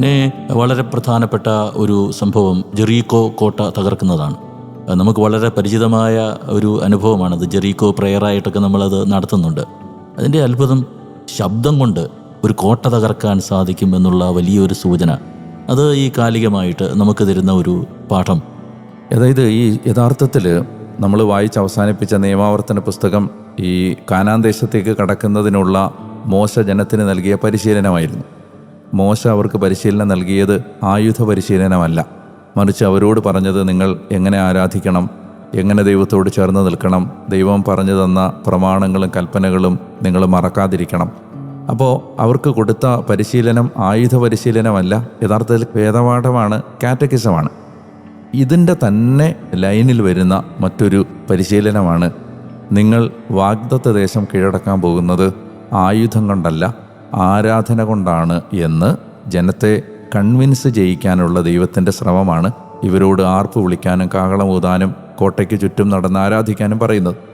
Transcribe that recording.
പിന്നെ വളരെ പ്രധാനപ്പെട്ട ഒരു സംഭവം ജെറീക്കോ കോട്ട തകർക്കുന്നതാണ്. നമുക്ക് വളരെ പരിചിതമായ ഒരു അനുഭവമാണത്. ജെറീക്കോ പ്രെയറായിട്ടൊക്കെ നമ്മളത് നടത്തുന്നുണ്ട്. അതിന്റെ അത്ഭുതം ശബ്ദം കൊണ്ട് ഒരു കോട്ട തകർക്കാൻ സാധിക്കും എന്നുള്ള വലിയൊരു സൂചന. അത് ഈ കാലികമായിട്ട് നമുക്ക് തരുന്ന ഒരു പാഠം. അതായത് ഈ യഥാർത്ഥത്തിൽ നമ്മൾ വായിച്ച് അവസാനിപ്പിച്ച നിയമാവർത്തന പുസ്തകം ഈ കാനാൻ ദേശത്തേക്ക് കടക്കുന്നതിനുള്ള മോശ ജനത്തിന് നൽകിയ പരിശീലനമായിരുന്നു. മോശ അവർക്ക് പരിശീലനം നൽകിയത് ആയുധ പരിശീലനമല്ല മറിച്ച് അവരോട് പറഞ്ഞത് നിങ്ങൾ എങ്ങനെ ആരാധിക്കണം എങ്ങനെ ദൈവത്തോട് ചേർന്ന് നിൽക്കണം ദൈവം പറഞ്ഞു തന്ന പ്രമാണങ്ങളും കൽപ്പനകളും നിങ്ങൾ മറക്കാതിരിക്കണം. അപ്പോൾ അവർക്ക് കൊടുത്ത പരിശീലനം ആയുധ പരിശീലനമല്ല യഥാർത്ഥത്തിൽ വേദപാഠമാണ് കാറ്റക്കിസമാണ്. ഇതിന്റെ തന്നെ ലൈനിൽ വരുന്ന മറ്റൊരു പരിശീലനമാണ് നിങ്ങൾ വാഗ്ദത്ത ദേശം കീഴടക്കാൻ പോകുന്നത് ആയുധം കൊണ്ടല്ല ആരാധന കൊണ്ടാണ് എന്ന് ജനത്തെ കൺവിൻസ് ചെയ്യിക്കാനുള്ള ദൈവത്തിന്റെ ശ്രമമാണ് ഇവരോട് ആർപ്പ് വിളിക്കാനും കാഹളം ഊതാനും കോട്ടയ്ക്ക് ചുറ്റും നടന്ന് ആരാധിക്കാനും പറയുന്നത്.